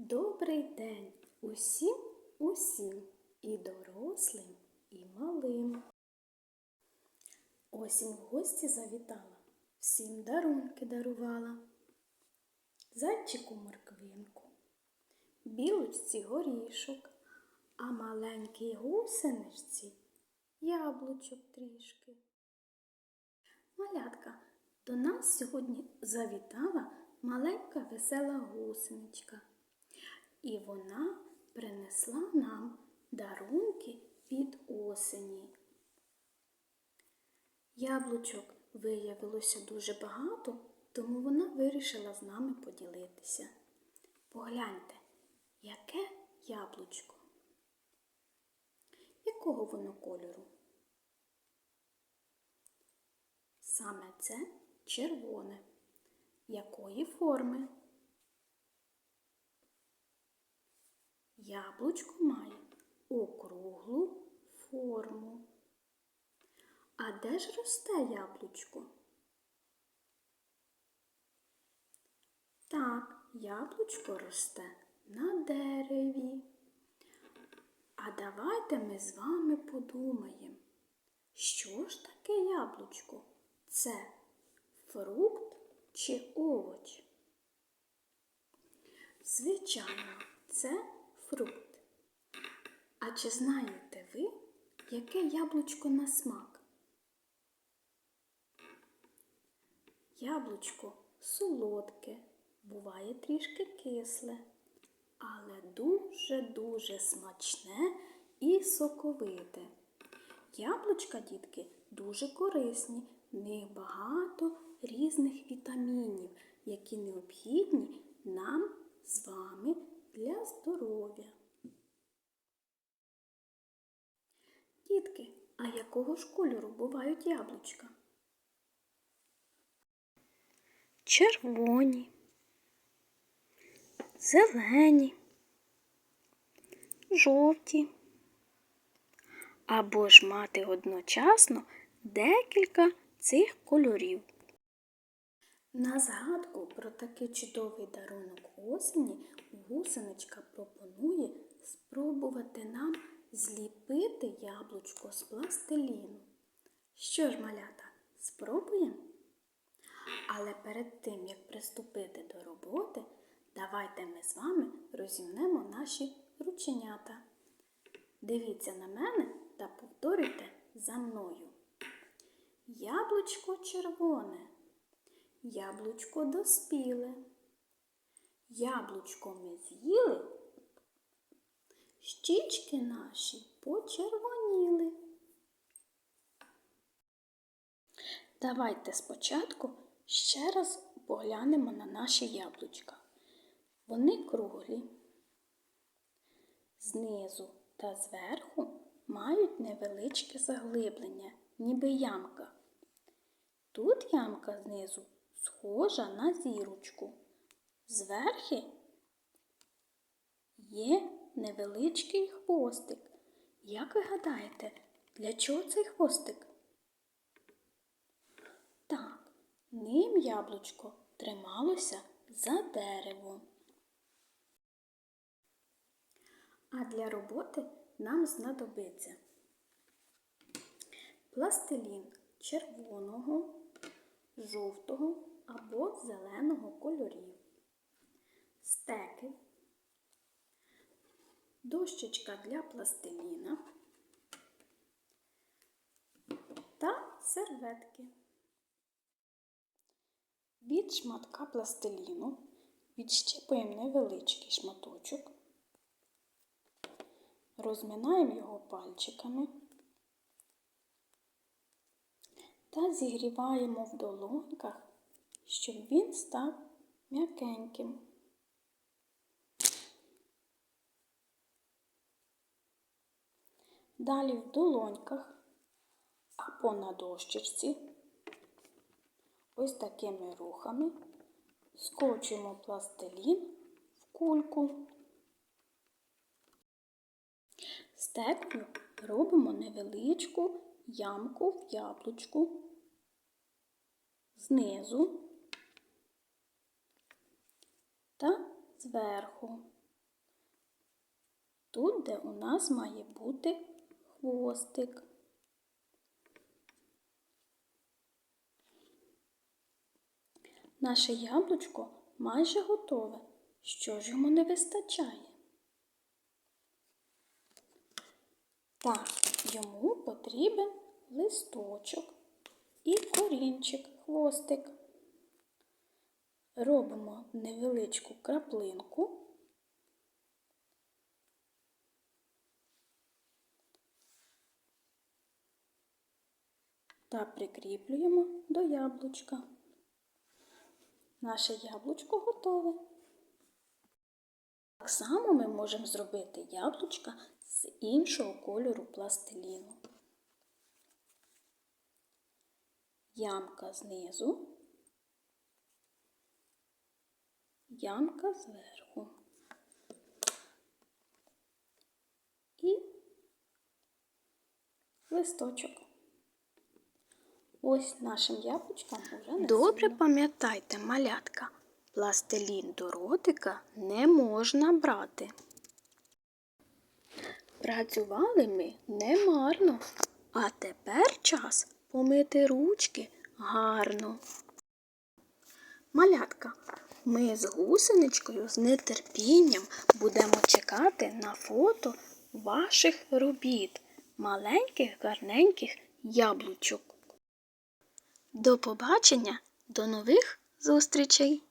Добрий день усім, усім, і дорослим, і малим. Осінь в гості завітала, всім дарунки дарувала. Зайчику морквинку, білочці горішок, а маленькій гусеничці яблучок трішки. Малятка, до нас сьогодні завітала маленька весела гусеничка. І вона принесла нам дарунки від осені. Яблучок виявилося дуже багато, тому вона вирішила з нами поділитися. Погляньте, яке яблучко. Якого воно кольору? Саме це червоне. Якої форми? Яблучко має округлу форму. А де ж росте яблучко? Так, яблучко росте на дереві. А давайте ми з вами подумаємо, що ж таке яблучко? Це фрукт чи овоч? Звичайно, це фрукт. А чи знаєте ви, яке яблучко на смак? Яблучко солодке, буває трішки кисле, але дуже-дуже смачне і соковите. Яблучка, дітки, дуже корисні, в них багато різних вітамінів, які необхідні нам з вами для здоров'я. Дітки, а якого ж кольору бувають яблучка? Червоні, зелені, жовті. Або ж мати одночасно декілька цих кольорів. На згадку про такий чудовий дарунок осені гусеничка пропонує спробувати нам зліпити яблучко з пластиліну. Що ж, малята, спробуємо? Але перед тим, як приступити до роботи, давайте ми з вами розімнемо наші рученята. Дивіться на мене та повторюйте за мною. Яблучко червоне. Яблучко доспіле. Яблучко ми з'їли, щічки наші почервоніли. Давайте спочатку ще раз поглянемо на наші яблучка. Вони круглі. Знизу та зверху мають невеличке заглиблення, ніби ямка. Тут ямка знизу схожа на зірочку. Зверхи є невеличкий хвостик. Як ви гадаєте, для чого цей хвостик? Так, ним яблучко трималося за дерево. А для роботи нам знадобиться пластилін червоного, жовтого або зеленого кольорів, стеки, дощечка для пластиліна та серветки. Від шматка пластиліну відщипуємо невеличкий шматочок, розминаємо його пальчиками зігріваємо в долоньках, щоб він став м'якеньким. Далі в долоньках або на дощечці ось такими рухами скочуємо пластилін в кульку. Стекою робимо невеличку ямку в яблучку знизу та зверху. тут, де у нас має бути хвостик. Наше яблучко майже готове. Що ж йому не вистачає? Так, йому потрібен листочок і корінчик, хвостик. Робимо невеличку краплинку. Та прикріплюємо до яблучка. Наше яблучко готове. Так само ми можемо зробити яблучка з іншого кольору пластиліну. Ямка знизу, ямка зверху. І листочок. Ось нашим яблучкам уже Добре пам'ятайте, малятка, пластилін до ротика не можна брати. Працювали ми немарно, а тепер час помити ручки гарно. Малятка, ми з гусеничкою з нетерпінням будемо чекати на фото ваших робіт, маленьких гарненьких яблучок. До побачення, до нових зустрічей!